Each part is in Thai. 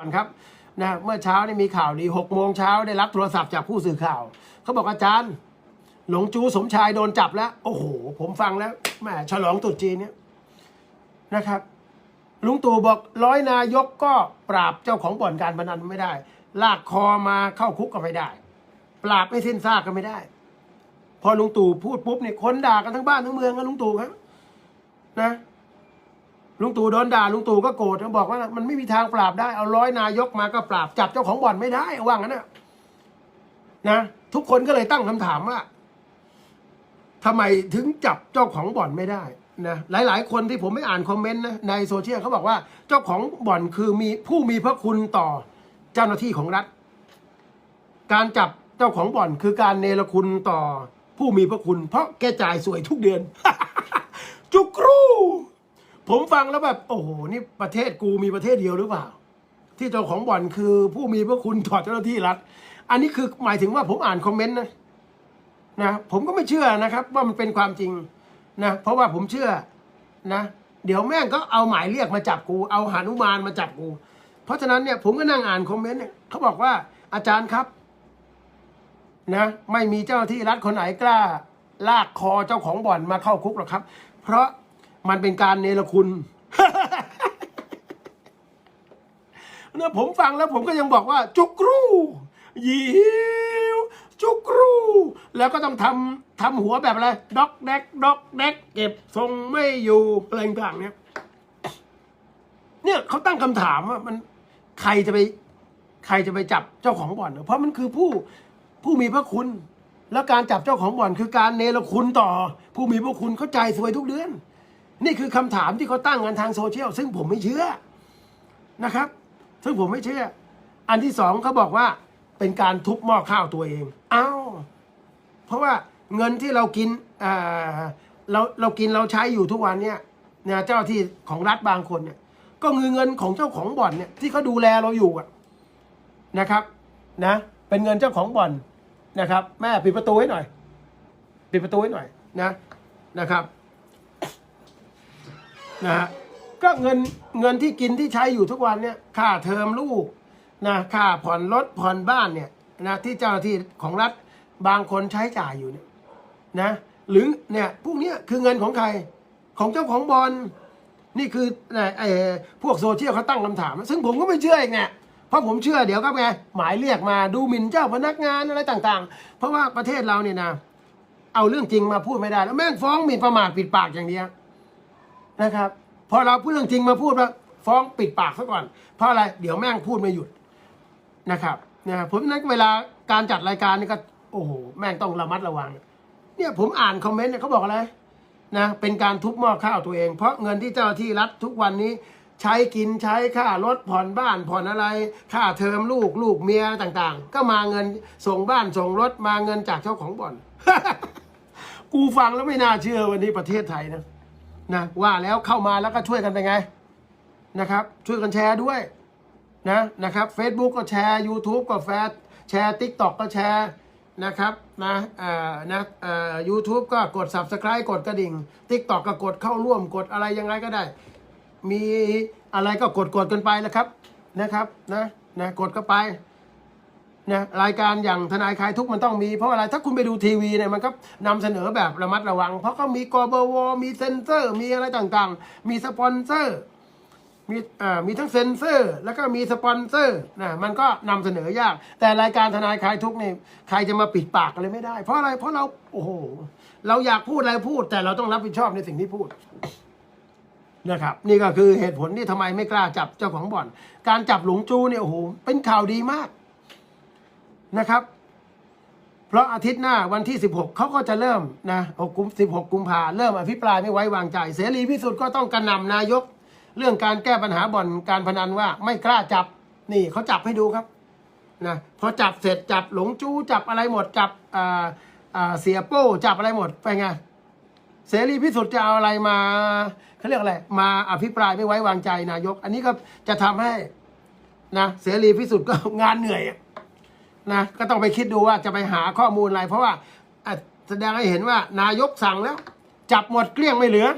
ก่อนครับนะเมื่อเช้านี่มีข่าวดีหกโมงเช้าได้รับโทรศัพท์จากผู้สื่อข่าว เขาบอกอาจารย์ หลงจูสมชายโดนจับแล้ว โอ้โห ผมฟังแล้วแหมฉลองตรุษจีนเนี่ยนะครับ ลุงตู่บอกร้อยนายกก็ปราบเจ้าของบ่อนการพนันไม่ได้ ลากคอมาเข้าคุกก็ไม่ได้ ปราบไม่สิ้นซากก็ไม่ได้ พอลุงตู่พูดปุ๊บเนี่ยคนด่ากันทั้งบ้านทั้งเมืองกันลุงตู่ครับ นะ ลุงตู่โดนด่าลุงตู่ก็โกรธบอกว่ามันไม่มีทางปราบได้เอาร้อยนายกมาก็ปราบจับเจ้าของบ่อนไม่ได้ว่างั้นนะนะทุกคนก็เลยตั้งคำถามว่าทำไมถึงจับเจ้าของบ่อนไม่ได้นะหลาย ๆ คนที่ผมไม่อ่านคอมเมนต์นะในโซเชียลเขาบอกว่าเจ้าของบ่อนคือมีผู้มีพระคุณต่อเจ้าหน้าที่ของรัฐ การจับเจ้าของบ่อนคือการเนรคุณต่อผู้มีพระคุณ เพราะแกจ่ายสวยทุกเดือน จุกรู ผมฟังแล้วแบบ โอ้โห นี่ประเทศกูมีประเทศเดียวหรือเปล่า ที่เจ้าของบ่อนคือผู้มีพระคุณต่อเจ้าหน้าที่รัฐ อันนี้คือหมายถึงว่าผมอ่านคอมเมนต์นะนะผมก็ไม่เชื่อนะครับ ว่ามันเป็นความจริงนะเพราะว่าผมเชื่อนะ เดี๋ยวแม่งก็เอาหมายเรียกมาจับกู เอาหานุมานมาจับกู เพราะฉะนั้นเนี่ยผมก็นั่งอ่านคอมเมนต์เนี่ยเขาบอกว่าอาจารย์ครับนะไม่มีเจ้าหน้าที่รัฐคนไหนกล้า ลากคอเจ้าของบ่อนมาเข้าคุกหรอกครับ เพราะ มันเป็นการเนรคุณเนี่ยผมฟังแล้วผมก็ยังบอกว่า จุกรูยิวจุกรู แล้วก็ต้องทำทำหัวแบบอะไรด็อกแดกด็อกแดกเก็บทรงไม่อยู่อะไรต่างเนี่ยเนี่ยเขาตั้งคำถามว่ามันใครจะไป ใครจะไปจับเจ้าของบ่อนเพราะมันคือผู้ผู้มีพระคุณ แล้วการจับเจ้าของบ่อนคือการเนรคุณต่อ ผู้มีพระคุณเข้าใจสวยทุกเดือน นี่คือคำถามที่เขาตั้งกันทางโซเชียลซึ่งผมไม่เชื่อนะครับ ซึ่งผมไม่เชื่อ อันที่สองเขาบอกว่าเป็นการทุบหม้อข้าวตัวเองอ้าวเพราะว่าเงินที่เรากินอ่าเราเรากินเราใช้อยู่ทุกวันเนี่ยเนี่ยเจ้าที่ของรัฐบางคนเนี่ย ก็คือเงินของเจ้าของบ่อนเนี่ยที่เขาดูแลเราอยู่อะนะครับนะเป็นเงินเจ้าของบ่อนนะครับ แม่ปิดประตูให้หน่อย ปิดประตูให้หน่อยนะนะครับ นะฮะก็เงินเงินที่กินที่ใช้อยู่ทุกวันเนี่ยค่าเทอมลูกนะค่าผ่อนรถผ่อนบ้านเนี่ยนะที่เจ้าหน้าที่ของรัฐบางคนใช้จ่ายอยู่เนี่ยนะหรือเนี่ยพวกเนี้ยคือเงินของใครของเจ้าของบอลนี่คือนะไอ้พวกโซเชียลเขาตั้งคำถาม ซึ่งผมก็ไม่เชื่ออีกเนี่ยเพราะผมเชื่อเดี๋ยวก็ไงหมายเรียกมาดูหมิ่นเจ้าพนักงานอะไรต่างๆ เพราะว่าประเทศเราเนี่ยนะเอาเรื่องจริงมาพูดไม่ได้แล้วแม่งฟ้องหมิ่นประมาทปิดปากอย่างเดียว นะครับ พอเราพูดเรื่องจริงมาพูดว่าฟ้องปิดปากซะก่อน เพราะอะไรเดี๋ยวแม่งพูดไม่หยุดนะครับนะผมนั้นเวลาการจัดรายการนี่ก็โอ้โหแม่งต้องระมัดระวัง เนี่ยผมอ่านคอมเมนต์เนี่ยเขาบอกอะไรนะเป็นการทุบหม้อข้าวตัวเอง เพราะเงินที่เจ้าหน้าที่รัฐทุกวันนี้ใช้กินใช้ค่ารถผ่อนบ้านผ่อนอะไร ค่าเทอมลูกลูกเมียต่างๆ ก็มาเงินส่งบ้านส่งรถมาเงินจากเจ้าของบ่อน กูฟังแล้วไม่น่าเชื่อวันนี้ประเทศไทยนะ นะว่าแล้วเข้ามาแล้วก็ช่วยกันไปไงนะครับ ช่วยกันแชร์ด้วยนะนะครับ Facebook ก็แชร์ YouTube ก็แฟร์แชร์ TikTok ก็แชร์นะครับนะเอ่อนะเอ่อ YouTube ก็กด Subscribe กดกระดิ่ง TikTok ก็กดเข้าร่วมกดอะไรยังไงก็ได้ มีอะไรก็กดกดกันไปนะครับนะครับนะนะกดก็ไป นะรายการอย่างทนายคลายทุกมันต้องมีเพราะอะไรถ้าคุณไปดูทีวีเนี่ยมันก็นำเสนอแบบระมัดระวัง เพราะเขามีกบวมีเซนเซอร์ มีอะไรต่างๆ มีสปอนเซอร์มีอ่ามีทั้งเซนเซอร์ แล้วก็มีสปอนเซอร์นะมันก็นำเสนอยาก แต่รายการทนายคลายทุกเนี่ยใครจะมาปิดปากอะไรไม่ได้ เพราะอะไรเพราะเราโอ้โหเราอยากพูดอะไรพูด แต่เราต้องรับผิดชอบในสิ่งที่พูดนะครับนี่ก็คือเหตุผลที่ทำไมไม่กล้าจับเจ้าของบ่อน การจับหลงจูเนี่ยโอ้โหเป็นข่าวดีมาก นะครับ เพราะอาทิตย์หน้าวันที่ 16 เขาก็จะเริ่มนะ6กุม16 กุมภาเริ่มอภิปรายไม่ไว้วางใจ เสรีพิสุทธิ์ก็ต้องกระนำนายก เรื่องการแก้ปัญหาบ่อนการพนันว่าไม่กล้าจับนี่เขาจับให้ดูครับนะพอจับเสร็จจับหลงจู้จับอะไรหมดจับอ่าอ่าเสียโป้จับอะไรหมดไปไงเสรีพิสุทธิ์จะเอาอะไรมาเขาเรียกอะไรมาอภิปรายไม่ไว้วางใจนายก อันนี้ก็จะทำให้นะเสรีพิสุทธิ์ก็งานเหนื่อยอะ นะก็ต้องไปคิดดูว่าจะไปหาข้อมูลอะไร เพราะว่าแสดงให้เห็นว่านายกสั่งแล้ว จับหมดเกลี้ยงไม่เหลือ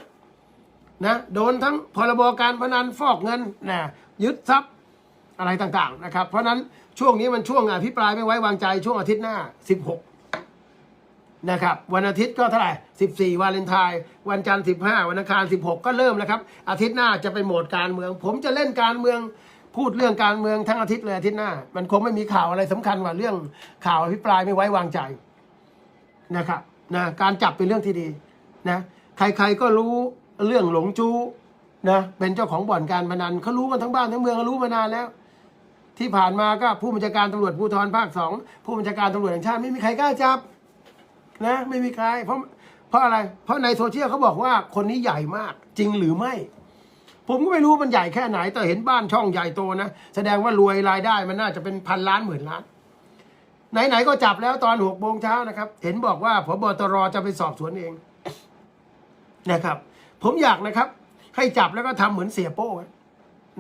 นะโดนทั้งพรบการพนันฟอกเงินนะยึดทรัพย์อะไรต่างๆนะครับ เพราะฉะนั้นช่วงนี้มันช่วงอภิปรายไม่ไว้วางใจช่วงอาทิตย์หน้า 16 นะครับ วันอาทิตย์ก็เท่าไหร่ 14 วาเลนไทน์วันจันทร์ 15 วันอังคาร 16 ก็เริ่มแล้วครับ อาทิตย์หน้าจะเป็นโหมดการเมือง ผมจะเล่นการเมือง พูดเรื่องการเมืองทั้งอาทิตย์เลยอาทิตย์หน้า มันคงไม่มีข่าวอะไรสำคัญกว่าเรื่องข่าวอภิปรายไม่ไว้วางใจนะครับนะการจับเป็นเรื่องที่ดีนะใครๆก็รู้เรื่องหลงจู้นะเป็นเจ้าของบ่อนการพนันเขารู้กันทั้งบ้านทั้งเมืองเขารู้มานานแล้ว ที่ผ่านมาก็ผู้บัญชาการตำรวจภูธรภาคสองผู้บัญชาการตำรวจแห่งชาติไม่มีใครกล้าจับนะไม่มีใครเพราะเพราะอะไร เพราะในโซเชียลเขาบอกว่าคนนี้ใหญ่มากจริงหรือไม่ ผมก็ไม่รู้มันใหญ่แค่ไหน แต่เห็นบ้านช่องใหญ่โตนะ แสดงว่ารวยรายได้มันน่าจะเป็นพันล้านหมื่นล้าน ไหนๆก็จับแล้วตอนหกโมงเช้านะครับ เห็นบอกว่าพบตรจะไปสอบสวนเองนะครับ ผมอยากนะครับ ให้จับแล้วก็ทำเหมือนเสียโป้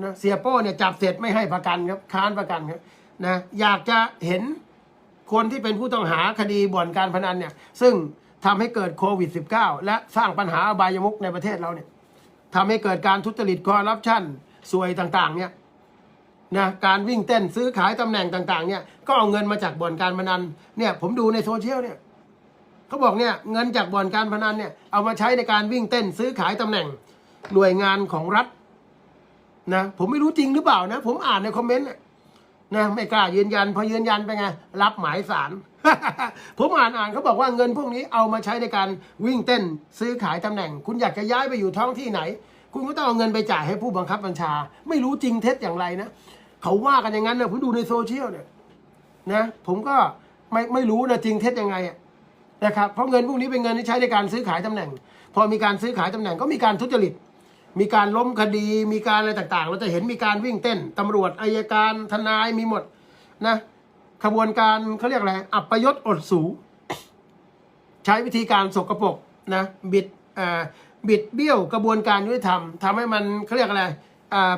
นะเสียโป้เนี่ยจับเสร็จไม่ให้ประกันครับค้านประกันครับนะอยากจะเห็นคนที่เป็นผู้ต้องหาคดีบ่อนการพนันเนี่ย ซึ่งทำให้เกิดโควิด -19 และสร้างปัญหาอบายมุกในประเทศเราเนี่ย ทำให้เกิดการทุจริตคอร์รัปชันสวยต่างๆ เนี่ยนะการวิ่งเต้นซื้อขายตำแหน่งต่าง ๆ เนี่ยก็เอาเงินมาจากบ่อนการพนันเนี่ยผมดูในโซเชียลเนี่ยเขาบอกเนี่ยเงินจากบ่อนการพนันเนี่ยเอามาใช้ในการวิ่งเต้นซื้อขายตำแหน่งหน่วยงานของรัฐนะผมไม่รู้จริงหรือเปล่านะ ผมอ่านในคอมเมนต์นะนะไม่กล้ายืนยันพอยืนยันไปไงรับหมายสาร ผมอ่านอ่านเขาบอกว่าเงินพวกนี้เอามาใช้ในการวิ่งเต้นซื้อขายตำแหน่ง คุณอยากจะย้ายไปอยู่ท้องที่ไหน คุณก็ต้องเอาเงินไปจ่ายให้ผู้บังคับบัญชา ไม่รู้จริงเท็จอย่างไรนะเขาว่ากันอย่างนั้นนะผมดูในโซเชียลเนี่ยนะผมก็ไม่ไม่รู้นะจริงเท็จยังไงนะครับเพราะเงินพวกนี้เป็นเงินที่ใช้ในการซื้อขายตำแหน่ง พอมีการซื้อขายตำแหน่งก็มีการทุจริตมีการล้มคดีมีการอะไรต่างๆ เราจะเห็นมีการวิ่งเต้นตำรวจอายการทนายมีหมดนะ ขบวนการเขาเรียกอะไรอัปยศอดสู ใช้วิธีการสกปรกนะบิดอ่าบิดเบี้ยวกระบวนการยุติธรรมทำให้มันเขาเรียกอะไร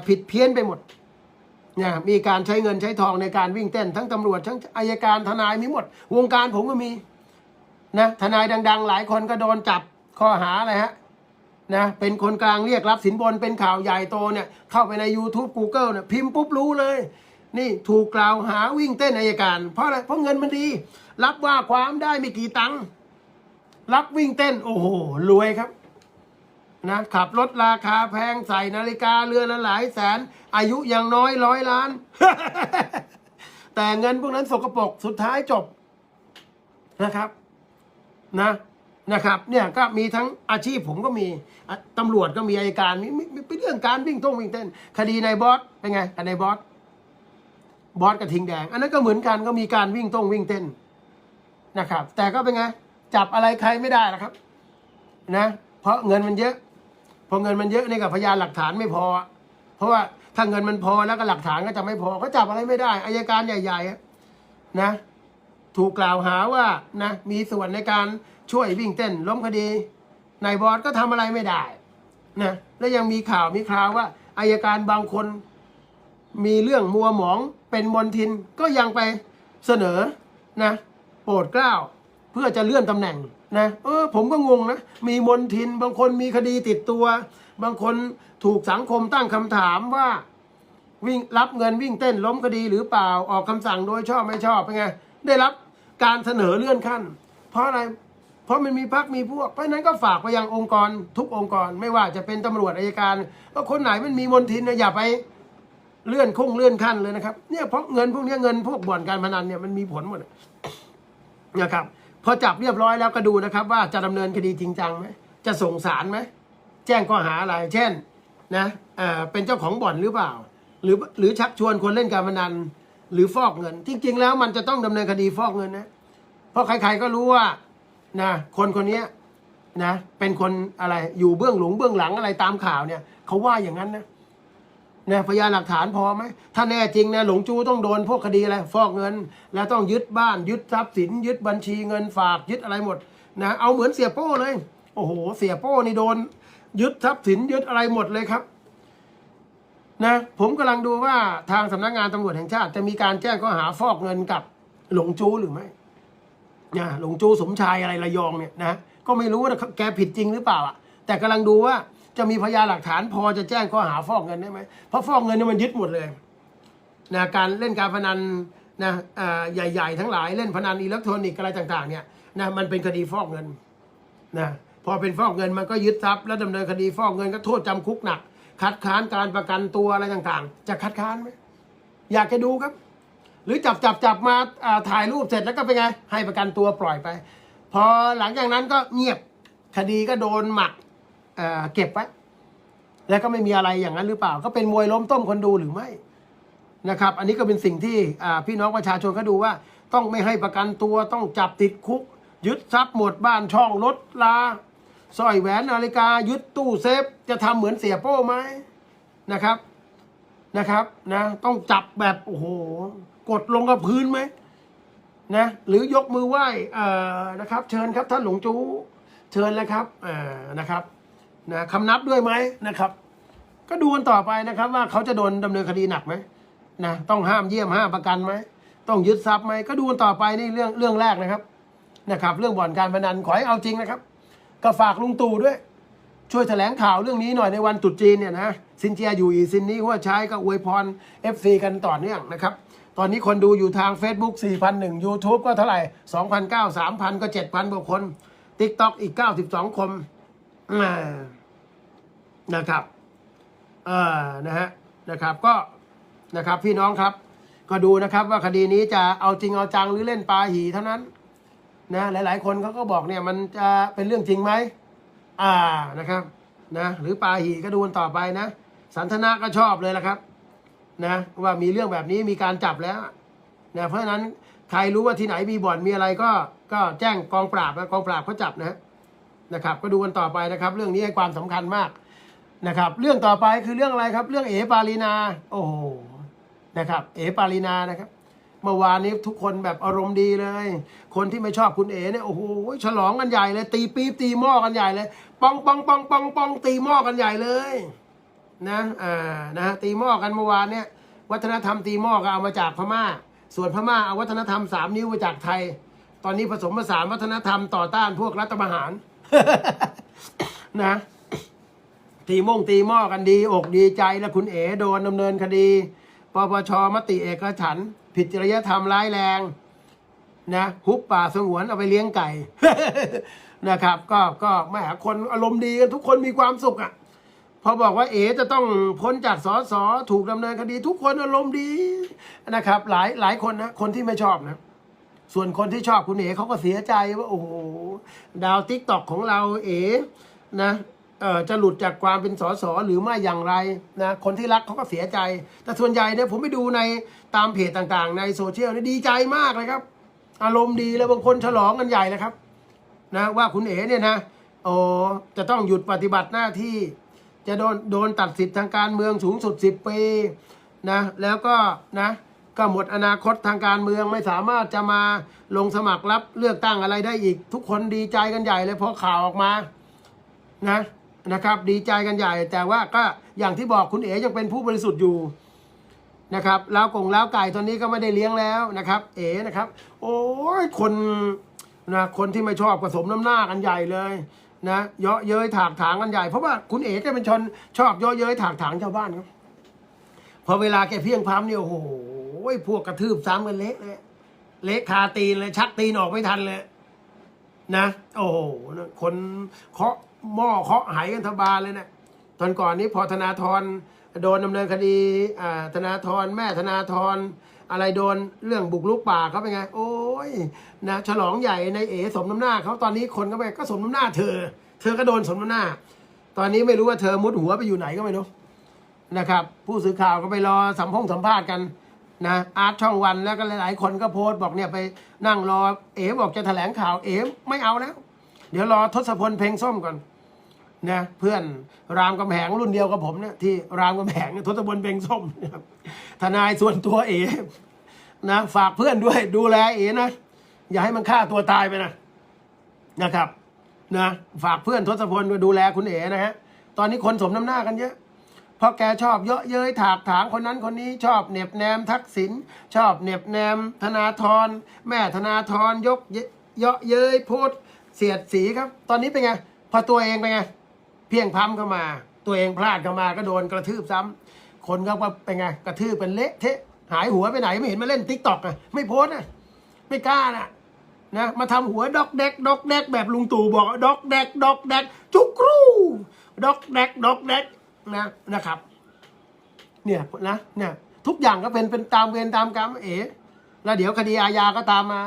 ผิดเพี้ยนไปหมดเนี่ยมีการใช้เงินใช้ทองในการวิ่งเต้น ทั้งตำรวจทั้งอายการทนายมีหมด วงการผมก็มีนะทนายดัง ๆ หลายคนก็โดนจับข้อหาอะไรฮะนะเป็นคนกลางเรียกรับสินบนเป็นข่าวใหญ่โตเนี่ยเข้าไปใน YouTube Google เนี่ยพิมพ์ปุ๊บรู้เลย นี่ถูกกล่าวหาวิ่งเต้นอายการ เพราะอะไรเพราะเงินมันดี รับว่าความได้ไม่กี่ตังค์รับวิ่งเต้น โอ้โหรวยครับนะขับรถราคาแพงใส่นาฬิกาเรือนละหลายแสน อายุอย่างน้อยร้อยล้าน แต่เงินพวกนั้นสกปรกสุดท้ายจบนะครับ นะนะครับ เนี่ยก็มีทั้งอาชีพผมก็มีตำรวจก็มีอายการมีมีมีเป็นเรื่องการวิ่งต้งวิ่งเต้น คดีนายบอสเป็นไงนายบอส บอสกระทิงแดง อันนั้นก็เหมือนกันก็มีการวิ่งต้งวิ่งเต้นนะครับ แต่ก็เป็นไงจับอะไรใครไม่ได้หรอกครับ นะ เพราะเงินมันเยอะพอเงินมันเยอะนี่กับพยานหลักฐานไม่พอ เพราะว่าถ้าเงินมันพอแล้วก็หลักฐานก็จะไม่พอก็จับอะไรไม่ได้อายการใหญ่ๆนะถูกกล่าวหาว่านะมีส่วนในการช่วยวิ่งเต้นล้มคดีนายบอสก็ทำอะไรไม่ได้นะและยังมีข่าวมีคราวว่าอายการบางคนมีเรื่องมัวหมอง เป็นมนทินก็ยังไปเสนอนะโปรดเกล้าเพื่อจะเลื่อนตำแหน่งนะเออผมก็งงนะมีมนทินบางคนมีคดีติดตัว บางคนถูกสังคมตั้งคำถามว่าวิ่งรับเงินวิ่งเต้นล้มคดีหรือเปล่าออกคำสั่งโดยชอบไม่ชอบเป็นไงได้รับการเสนอเลื่อนขั้น เพราะอะไรเพราะมันมีพักมีพวก เพราะนั้นก็ฝากไปยังองค์กรทุกองค์กร ไม่ว่าจะเป็นตำรวจอายการก็คนไหนมันมีมนทินนะอย่าไป เลื่อนคงเลื่อนขั้นเลยนะครับเนี่ยเพราะเงินพวกนี้เงินพวกบ่อนการพนันเนี่ยมันมีผลหมดนะครับพอจับเรียบร้อยแล้วก็ดูนะครับ ว่าจะดำเนินคดีจริงจังไหมจะส่งสารไหมแจ้งข้อหาอะไรเช่นนะเอ่อเป็นเจ้าของบ่อนหรือเปล่า หรือหรือชักชวนคนเล่นการพนัน หรือฟอกเงิน จริง ๆ แล้วมันจะต้องดำเนินคดีฟอกเงินนะเพราะใครๆก็รู้ว่านะคนคนนี้นะเป็นคนอะไรอยู่เบื้องหลงเบื้องหลังอะไรตามข่าวเนี่ยเขาว่าอย่างนั้นนะ นะพยานหลักฐานพอไหมถ้าแน่จริงนะหลงจูต้องโดนพวกคดีอะไรฟอกเงิน แล้วต้องยึดบ้านยึดทรัพย์สิน ยึดบัญชีเงินฝากยึดอะไรหมดนะเอาเหมือนเสียโป้เลย โอ้โห เสียโป้นี่โดน ยึดทรัพย์สินยึดอะไรหมดเลยครับนะผมกำลังดูว่าทางสำนักงานตำรวจแห่งชาติ จะมีการแจ้งข้อหาฟอกเงินกับหลงจู้หรือไม่นะหลงจู้สมชายอะไรระยองเนี่ยนะก็ไม่รู้ว่าแกผิดจริงหรือเปล่าอะแต่กำลังดูว่า จะมีพยานหลักฐานพอจะแจ้งข้อหาฟอกเงินได้ไหมเพราะฟอกเงินนี่มันยึดหมดเลยนะการเล่นการพนันนะอ่าใหญ่ ๆ ทั้งหลายเล่นพนันอิเล็กทรอนิกส์อะไรต่างๆเนี่ยนะมันเป็นคดีฟอกเงินนะพอเป็นฟอกเงินมันก็ยึดทรัพย์แล้วดำเนินคดีฟอกเงินก็โทษจำคุกหนัก คัดค้านการประกันตัวอะไรต่างๆ จะคัดค้านไหมอยากจะดูครับ หรือจับจับจับมาถ่ายรูปเสร็จแล้วก็เป็นไง ให้ประกันตัวปล่อยไป พอหลังจากนั้นก็เงียบคดีก็โดนหมัก เเก็บไว้แล้วก็ไม่มีอะไรอย่างนั้นหรือเปล่า ก็เป็นมวยล้มต้มคนดูหรือไม่นะครับ อันนี้ก็เป็นสิ่งที่พี่น้องประชาชนเขาดูว่า ต้องไม่ให้ประกันตัวต้องจับติดคุก ยึดทรัพย์หมดบ้านช่องรถลาสร้อยแหวนนาฬิกา ยึดตู้เซฟ จะทำเหมือนเสียโป้ไหมนะครับนะครับนะต้องจับแบบโอ้โหกดลงกับพื้นไหมนะหรือยกมือไหว้เอ่อนะครับ เชิญครับท่านหลวงจูเชิญเลยครับเอ่อนะครับ นะคำนับด้วยไหมนะครับ ก็ดูกันต่อไปนะครับ ว่าเขาจะโดนดำเนินคดีหนักไหมนะต้องห้ามเยี่ยมห้ามประกันไหมต้องยึดทรัพย์ไหมก็ดูกันต่อไปนี่เรื่องเรื่องแรกนะครับนะครับ เรื่องบ่อนการพนันขอให้เอาจริงนะครับ ก็ฝากลุงตู่ด้วย ช่วยแถลงข่าวเรื่องนี้หน่อยในวันตรุษจีนเนี่ยนะซินเจียอยู่อีซินนี้หัวใช้ก็อวยพร FC กันต่อเนื่องนะครับ ตอนนี้คนดูอยู่ทาง Facebook 4,001 YouTube ก็เท่าไหร่2,009 3,000 ก็ 7,000กว่าคน TikTok อีก 92 คนอ่า นะครับเออนะฮะนะครับก็นะครับพี่น้องครับ ก็ดูนะครับว่าคดีนี้จะเอาจริงเอาจังหรือเล่นปลาหีเท่านั้นนะหลาย ๆ คนเขาก็บอกเนี่ยมันจะเป็นเรื่องจริงไหมอ่านะครับนะหรือปลาหีก็ดูกันต่อไปนะ สันทนาก็ชอบเลยละครับนะว่ามีเรื่องแบบนี้มีการจับแล้วนะเพราะฉะนั้นใครรู้ว่าที่ไหนมีบ่อนมีอะไรก็ก็แจ้งกองปราบนะกองปราบเขาจับนะ นะครับก็ดูกันต่อไปนะครับ เรื่องนี้ให้ความสำคัญมากนะครับ เรื่องต่อไปคือเรื่องอะไรครับ เรื่องเอปารีนา โอ้โหนะครับ เอปารีนานะครับเมื่อวานนี้ทุกคนแบบอารมณ์ดีเลย คนที่ไม่ชอบคุณเอ๋เนี่ยโอ้โหฉลองกันใหญ่เลย ตีปี๊บตีหม้อกันใหญ่เลยปองปองปองปองปองตีหม้อกันใหญ่เลยนะอ่านะตีหม้อกันเมื่อวานเนี่ย วัฒนธรรมตีหม้อก็เอามาจากพม่า ส่วนพม่าเอาวัฒนธรรมสามนิ้วมาจากไทย ตอนนี้ผสมผสานวัฒนธรรมต่อต้านพวกรัฐประหาร นะ ตีม่งตีหม้อกันดี อกดีใจแล้วคุณเอ๋โดนดำเนินคดีปปชมติเอกฉัน ผิดจริยธรรมร้ายแรง นะฮุบป่าสงวนเอาไปเลี้ยงไก่ นะครับ ก็ก็แหม่คนอารมณ์ดีกันทุกคนมีความสุขอะพอบอกว่าเอ๋จะต้องพ้นจากสอสอถูกดำเนินคดี ทุกคนอารมณ์ดีนะครับ หลายหลายคนนะคนที่ไม่ชอบนะ ส่วนคนที่ชอบคุณเอ๋เขาก็เสียใจว่าโอ้โหดาวติ๊กตอกของเราเอ๋นะเออจะหลุดจากความเป็นสสหรือไม่อย่างไรนะคนที่รักเขาก็เสียใจ แต่ส่วนใหญ่เนี่ยผมไปดูในตามเพจต่างๆ ในโซเชียลนี่ดีใจมากเลยครับ อารมณ์ดีแล้วบางคนฉลองกันใหญ่เลยครับนะว่าคุณเอ๋เนี่ยนะโอ้จะต้องหยุดปฏิบัติหน้าที่ จะโดนโดนตัดสิทธิ์ทางการเมืองสูงสุด 10 ปีนะแล้วก็นะ ก็หมดอนาคตทางการเมืองไม่สามารถจะมาลงสมัครรับเลือกตั้งอะไรได้อีก ทุกคนดีใจกันใหญ่เลยพอข่าวออกมานะนะครับ ดีใจกันใหญ่ แต่ว่าก็อย่างที่บอกคุณเอ๋ยังเป็นผู้บริสุทธิ์อยู่นะครับแล้วกงแล้วไก่ตอนนี้ก็ไม่ได้เลี้ยงแล้วนะครับ เอ๋นะครับ โอ้ยคนนะคนที่ไม่ชอบผสมน้ำหน้ากันใหญ่เลยนะเยาะเย้ยถากถางกันใหญ่ เพราะว่าคุณเอ๋แกเป็นชนชอบเยาะเย้ยถากถางชาวบ้านครับพอเวลาแกเพียงพร้ำเนี่ยโอ้โห้ยพวกกระทืบซ้ำกันเละเลยเละคาตีนเลยชักตีนออกไม่ทันเลยนะ โอ้โหคนเคาะหม้อเคาะไหกันทบานเลยเนะตอนก่อนนี้พอธนาธรโดนดำเนินคดีอ่าธนาธรแม่ธนาธรอะไรโดนเรื่องบุกลุกป่าเขาเป็นไง โอ้ยนะฉลองใหญ่ในเอสมน้ำหน้าเขาตอนนี้คนก็ไปก็สมน้ำหน้าเธอ เธอก็โดนสมน้ำหน้า ตอนนี้ไม่รู้ว่าเธอมุดหัวไปอยู่ไหนก็ไม่รู้นะครับ ผู้สื่อข่าวก็ไปรอสัมพงสัมภาษณ์กัน นะอาร์ตช่องวันแล้วก็หลายๆ คนก็โพสต์บอกเนี่ยไปนั่งรอเอ๋บอกจะแถลงข่าวเอ๋ไม่เอาแล้ว เดี๋ยวรอทศพลเพลงส้มก่อนนะเพื่อนรามกำแหงรุ่นเดียวกับผมเนี่ยที่รามกำแหงทศพลเพลงส้มทนายส่วนตัวเอ๋นะฝากเพื่อนด้วยดูแลเอ๋นะอย่าให้มันฆ่าตัวตายไปนะนะครับนะฝากเพื่อนทศพลดูแลคุณเอ๋นะฮะตอนนี้คนสมน้ำหน้ากันเยอะ ราะแกชอบเยาะเย้ยถากถางคนนั้นคนนี้ชอบเน็บแนมทักษิณชอบเน็บแนมธนาธรแม่ธนาธรยกเยเยาะเย้ยพูดเสียดสีครับ ตอนนี้เป็นไงพอตัวเองเป็นไง เพียงพล้ำเข้ามา ตัวเองพลาดเข้ามาก็โดนกระทืบซ้ำคนก็ว่าเป็นไงกระทืบเป็นเละเทะหายหัวไปไหนไม่เห็นมาเล่นทิกต็อกอะไม่โพสอะไม่กล้าน่ะนะมาทำหัวดอกแดกดอกแดกแบบลุงตู่บอกดอกแดกดอกแดกจุกรูดอกแดกดอกแดก นะนะครับ เนี่ยนะเนี่ยทุกอย่างก็เป็นเป็นตามเวรตามกรรมเอ๋แล้วเดี๋ยวคดีอาญาก็ตามมา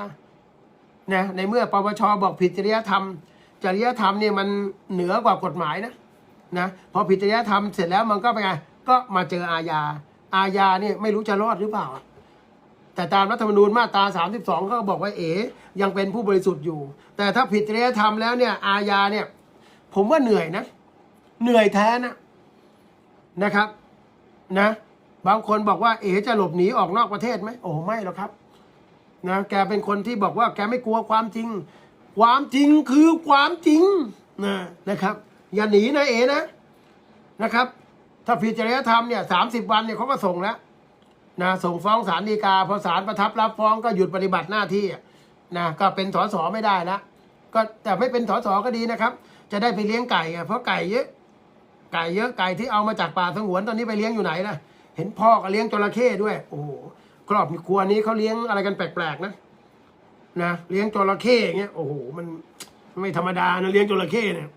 นะในเมื่อปปชบอกผิดจริยธรรม จริยธรรมเนี่ยมันเหนือกว่ากฎหมายนะนะพอผิดจริยธรรมเสร็จแล้วมันก็ไปนไงก็มาเจออาญาอาญาเนี่ยไม่รู้จะรอดหรือเปล่า แต่ตามรัฐธรรมนูญมาตรา 32 ก็บอกว่าเอ๋ยังเป็นผู้บริสุทธิ์อยู่ แต่ถ้าผิดจริยธรรมแล้วเนี่ยอาญาเนี่ย ผมว่าเหนื่อยนะ เหนื่อยแท้นะ นะครับนะบางคนบอกว่าเอ๋จะหลบหนีออกนอกประเทศไหมโอ้ไม่หรอกครับนะแกเป็นคนที่บอกว่าแกไม่กลัวความจริง ความจริงคือความจริงนะนะครับ อย่าหนีนะเอ๋นะนะครับ ถ้าผิดจริยธรรมเนี่ยสามสิบวันเนี่ยเขาก็ส่งแล้วนะส่งฟ้องศาลฎีกาพอศาลประทับรับฟ้องก็หยุดปฏิบัติหน้าที่นะก็เป็นสอสอไม่ได้ละก็แต่ไม่เป็นสอสอก็ดีนะครับ จะได้ไปเลี้ยงไก่เพราะไก่เยอะ ไก่เยอะไก่ที่เอามาจากป่าสงวนตอนนี้ไปเลี้ยงอยู่ไหนล่ะเห็นพ่อก็เลี้ยงจระเข้ด้วย โอ้โหครอบครัวนี้เขาเลี้ยงอะไรกันแปลกๆนะนะเลี้ยงจระเข้อย่างเงี้ยโอ้โหมันไม่ธรรมดานะเลี้ยงจระเข้เนี่ย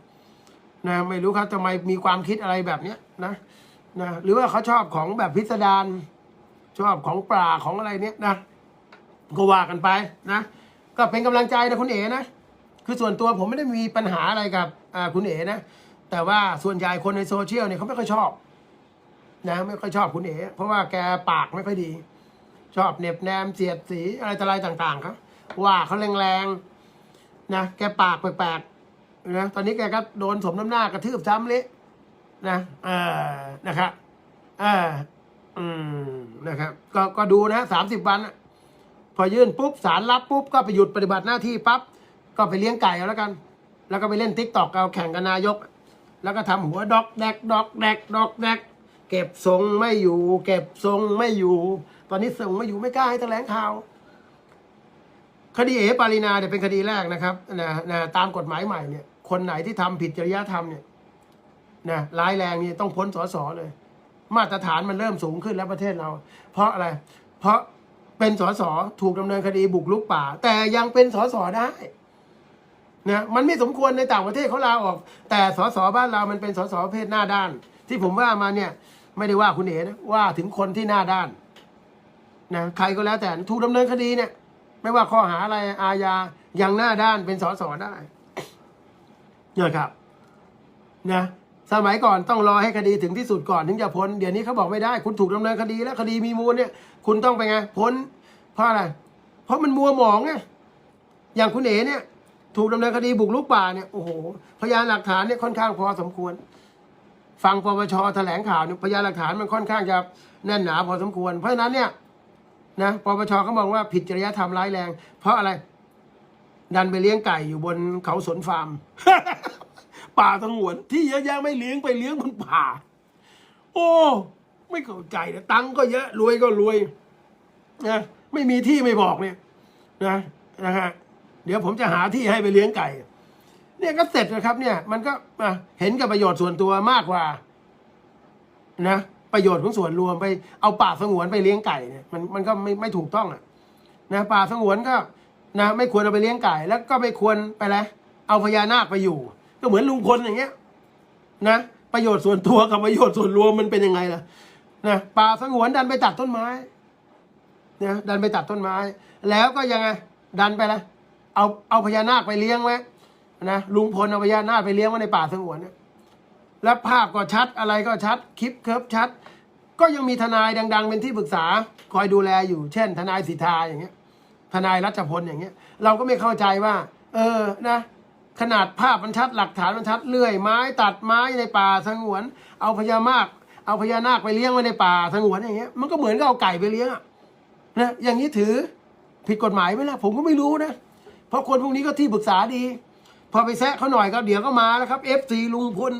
นะไม่รู้ครับทำไมมีความคิดอะไรแบบเนี้ยนะนะหรือว่าเขาชอบของแบบพิสดารชอบของป่าของอะไรเนี้ยนะก็ว่ากันไปนะ ก็เป็นกำลังใจนะคุณเอ๋นะคือส่วนตัวผมไม่ได้มีปัญหาอะไรกับคุณเอ๋นะ แต่ว่าส่วนใหญ่คนในโซเชียลเนี่ยเขาไม่ค่อยชอบ นะไม่ค่อยชอบคุณเอ๋เพราะว่าแกปากไม่ค่อยดี ชอบเหน็บแนมเสียดสีอะไรต่ออะไรต่างๆครับว่าเขาแรงๆนะแกปากแปลกๆนะตอนนี้แกก็โดนสมน้ำหน้ากระทืบซ้ำเละนะเออนะครับเอออืมนะครับก็ก็ดูนะสามสิบวันพอยื่นปุ๊บสารรับปุ๊บก็ไปหยุดปฏิบัติหน้าที่ปั๊บก็ไปเลี้ยงไก่เอาแล้วกัน แล้วก็ไปเล่นทิกตอกเอาแข่งกับนายก แล้วก็ทำหัวดอกแดกดอกแดกดอกแดกเก็บทรงไม่อยู่ เก็บทรงไม่อยู่ ตอนนี้ทรงไม่อยู่ไม่กล้าให้แถลงข่าว คดีเอปารีนาเนี่ยเป็นคดีแรกนะครับนะนะตามกฎหมายใหม่เนี่ย คนไหนที่ทำผิดจริยธรรมเนี่ยนะร้ายแรงนี่ต้องพ้นสสเลย มาตรฐานมันเริ่มสูงขึ้นแล้วประเทศเรา เพราะอะไร เพราะเป็นสสถูกดำเนินคดีบุกลุกป่า แต่ยังเป็นสสได้ นะมันไม่สมควรในต่างประเทศเขาลาออก แต่สสบ้านเรามันเป็นสสประเภทหน้าด้าน ที่ผมว่ามาเนี่ย ไม่ได้ว่าคุณเอ๋นะว่าถึงคนที่หน้าด้านนะใครก็แล้วแต่ถูกดำเนินคดีเนี่ย ไม่ว่าข้อหาอะไรอาญาอยังหน้าด้านเป็นสสได้เนี่ยครับ นะสมัยก่อนต้องรอให้คดีถึงที่สุดก่อนถึงจะพ้นเดี๋ยวนี้เขาบอกไม่ได้ คุณถูกดำเนินคดีแล้วคดีมีมูลเนี่ย คุณต้องไปไงพ้นเพราะอะไร เพราะมันมัวหมองไงอย่างคุณเอ๋เนี่ย ถูกดำเนินคดีบุกลุกป่าเนี่ยโอ้โหพยานหลักฐานเนี่ยค่อนข้างพอสมควร ฟังปปชแถลงข่าวเนี่ยพยานหลักฐานมันค่อนข้างจะแน่นหนาพอสมควร เพราะฉะนั้นเนี่ยนะปปชเขามองว่าผิดจริยธรรมร้ายแรง เพราะอะไร ดันไปเลี้ยงไก่อยู่บนเขาสนฟาร์ม ป่าสงวน ที่เยอะแยะไม่เลี้ยงไปเลี้ยงบนป่า โอ้ ไม่เข้าใจนะตังก็เยอะรวยก็รวยนะไม่มีที่ไม่บอกเนี่ย นะนะฮะ เดี๋ยวผมจะหาที่ให้ไปเลี้ยงไก่ เนี่ยก็เสร็จนะครับ เนี่ย มันก็เห็นกับประโยชน์ส่วนตัวมากกว่า นะประโยชน์ของส่วนรวมไปเอาป่าสงวนไปเลี้ยงไก่เนี่ยมันมันก็ไม่ไม่ถูกต้องอะนะป่าสงวนก็นะไม่ควรเอาไปเลี้ยงไก่ แล้วก็ไม่ควรไปแล้วเอาพญานาคไปอยู่ ก็เหมือนลุงพลอย่างเงี้ย นะ ประโยชน์ส่วนตัวกับประโยชน์ส่วนรวมมันเป็นยังไงล่ะนะป่าสงวนดันไปตัดต้นไม้นะดันไปตัดต้นไม้ แล้วก็ยังไงดันไปละ เอาเอาพญานาคไปเลี้ยงไว้นะลุงพลเอาพญานาคไปเลี้ยงไว้ในป่าสงวนเนี่ยแล้วภาพก็ชัดอะไรก็ชัด คลิปเคิร์ฟชัด ก็ยังมีทนายดัง ๆ เป็นที่ปรึกษาคอยดูแลอยู่ เช่น ทนายสิทธาอย่างเงี้ย ทนายรัชพลอย่างเงี้ย เราก็ไม่เข้าใจว่า เออนะ ขนาดภาพมันชัดหลักฐานมันชัดเลื่อยไม้ตัดไม้ในป่าสงวน เอาพญามากเอาพญานาคไปเลี้ยงไว้ในป่าสงวนอย่างเงี้ยมันก็เหมือนกับเอาไก่ไปเลี้ยงอะนะอย่างนี้ถือผิดกฎหมายไหมล่ะผมก็ไม่รู้นะ เพราะคนพวกนี้ก็ที่ปรึกษาดี พอไปแซะเขาหน่อยก็เดี๋ยวก็มาแล้วครับเอฟซีลุงพล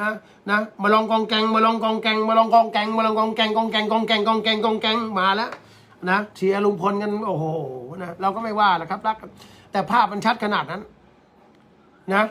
นะนะมาลองกองแกงมาลองกองแกงมาลองกองแกงมาลองกองแกงกองแกงกองแกงกองแกงกองแกงมาแล้วนะเชียร์ลุงพลกันโอ้โหนะเราก็ไม่ว่าแหละครับรักแต่ภาพมันชัดขนาดนั้น นะ